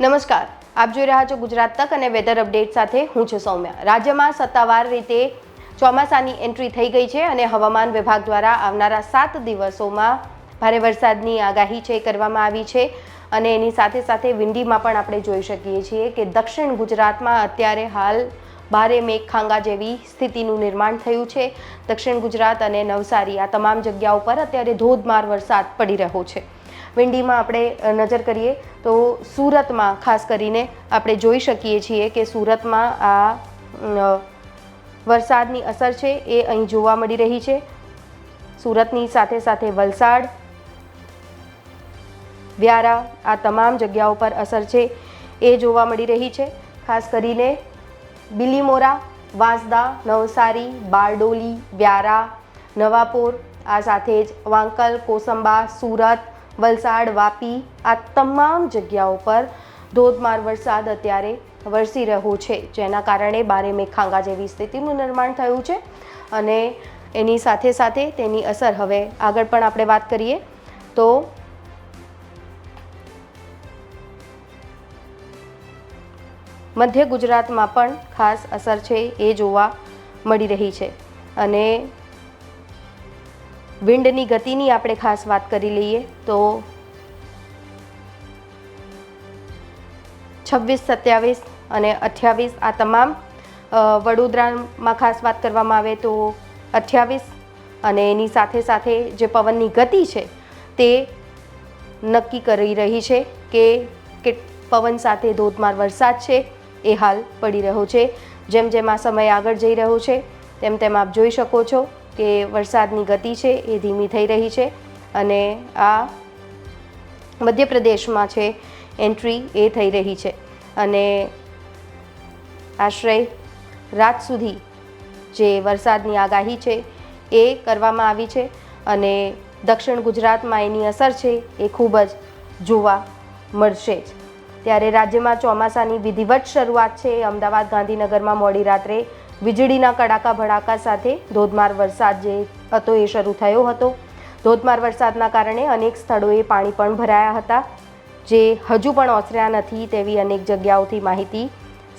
નમસ્કાર. આપ જોઈ રહ્યા છો ગુજરાત તક અને વેધર અપડેટ સાથે હું છું સૌમ્યા. રાજ્યમાં સત્તાવાર રીતે ચોમાસાની એન્ટ્રી થઈ ગઈ છે અને હવામાન વિભાગ દ્વારા આવનારા સાત દિવસોમાં ભારે વરસાદની આગાહી છે કરવામાં આવી છે અને એની સાથે સાથે વિંડીમાં પણ આપણે જોઈ શકીએ છીએ કે દક્ષિણ ગુજરાતમાં અત્યારે હાલ ભારે મેઘખાંગા જેવી સ્થિતિનું નિર્માણ થયું છે. દક્ષિણ ગુજરાત અને નવસારી આ તમામ જગ્યાઓ પર અત્યારે ધોધમાર વરસાદ પડી રહ્યો છે. વિંડીમાં આપણે નજર કરીએ તો સુરતમાં ખાસ કરીને આપણે જોઈ શકીએ છીએ કે સુરતમાં આ વરસાદની અસર છે એ અહીં જોવા મળી રહી છે. સુરતની સાથે સાથે વલસાડ, વ્યારા આ તમામ જગ્યાઓ પર અસર છે એ જોવા મળી રહી છે. ખાસ કરીને બિલીમોરા, વાંસદા, નવસારી, બારડોલી, વ્યારા, નવાપુર આ સાથે જ વાંકલ, કોસંબા, સુરત વલસાડ, વાપી આ તમામ જગ્યાઓ પર ધોધમાર વરસાદ અત્યારે વરસી રહ્યો છે. જેના કારણે બારે મેઘખાંગા જેવી સ્થિતિનું નિર્માણ થયું છે અને એની સાથે સાથે તેની અસર હવે આગળ પણ આપણે વાત કરીએ તો મધ્ય ગુજરાતમાં પણ ખાસ અસર છે એ જોવા મળી રહી છે. અને વિન્ડની ગતિની આપણે ખાસ વાત કરી લઈએ તો છવ્વીસ, સત્યાવીસ અને અઠ્યાવીસ આ તમામ વડોદરામાં ખાસ વાત કરવામાં આવે તો અઠ્યાવીસ અને એની સાથે સાથે જે પવનની ગતિ છે તે નક્કી કરી રહી છે કે પવન સાથે ધોધમાર વરસાદ છે, એ હાલ પડી રહ્યો છે. જેમ જેમ આ સમય આગળ જઈ રહ્યો છે, તેમ તેમ આપ જોઈ શકો છો. કે વરસાદની ગતિ છે એ ધીમી થઈ રહી છે અને આ મધ્યપ્રદેશમાં છે એન્ટ્રી એ થઈ રહી છે અને આશ્રય રાત સુધી જે વરસાદની આગાહી છે એ કરવામાં આવી છે અને દક્ષિણ ગુજરાતમાં એની અસર છે એ ખૂબ જ જોવા મળશે જ. ત્યારે રાજ્યમાં ચોમાસાની વિધિવત શરૂઆત છે. અમદાવાદ ગાંધીનગરમાં મોડી રાત્રે વીજળીના કડાકા ભડાકા સાથે ધોધમાર વરસાદ જે હતો એ શરૂ થયો હતો. ધોધમાર વરસાદના કારણે અનેક સ્થળોએ પાણી પણ ભરાયા હતા, જે હજુ પણ ઓસર્યા નથી તેવી અનેક જગ્યાઓથી માહિતી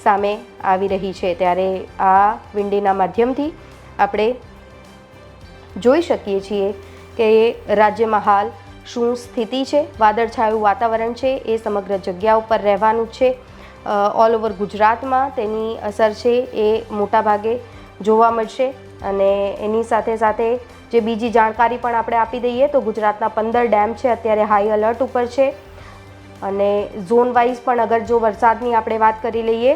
સામે આવી રહી છે. ત્યારે આ વિંડીના માધ્યમથી આપણે જોઈ શકીએ છીએ કે રાજ્યમાં હાલ શું સ્થિતિ છે, વાદળછાયું વાતાવરણ છે, એ સમગ્ર જગ્યા ઉપર રહેવાનું છે. ઓલ ઓવર ગુજરાતમાં તેની અસર છે એ મોટાભાગે જોવા મળશે. અને એની સાથે સાથે જે બીજી જાણકારી પણ આપણે આપી દઈએ તો ગુજરાતના પંદર ડેમ છે, અત્યારે હાઈ અલર્ટ ઉપર છે. અને ઝોન વાઇઝ પણ અગર જો વરસાદની આપણે વાત કરી લઈએ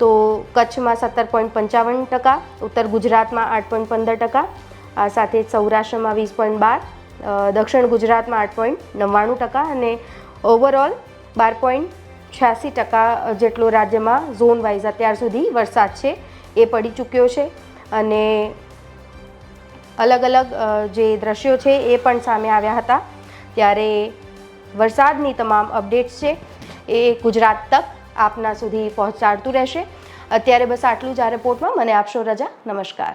તો કચ્છમાં સત્તર પોઈન્ટ પંચાવન ટકા, ઉત્તર ગુજરાતમાં આઠ પોઈન્ટ પંદર ટકા, આ સાથે સૌરાષ્ટ્રમાં વીસ પોઈન્ટ બાર દક્ષિણ ગુજરાતમાં આઠ પોઈન્ટ નવ્વાણું ટકા અને ઓવરઓલ બાર પોઈન્ટ છ્યાસી ટકા જેટલો રાજ્યમાં ઝોન વાઇઝ અત્યાર સુધી વરસાદ છે, એ પડી ચૂક્યો છે. અને અલગ અલગ જે દ્રશ્યો છે, એ પણ સામે આવ્યા હતા. ત્યારે વરસાદની તમામ અપડેટ્સ છે, એ ગુજરાત તક આપના સુધી પહોંચાડતું રહેશે. અત્યારે બસ આટલું જ આ રિપોર્ટમાં. મને આપશો રજા. નમસ્કાર.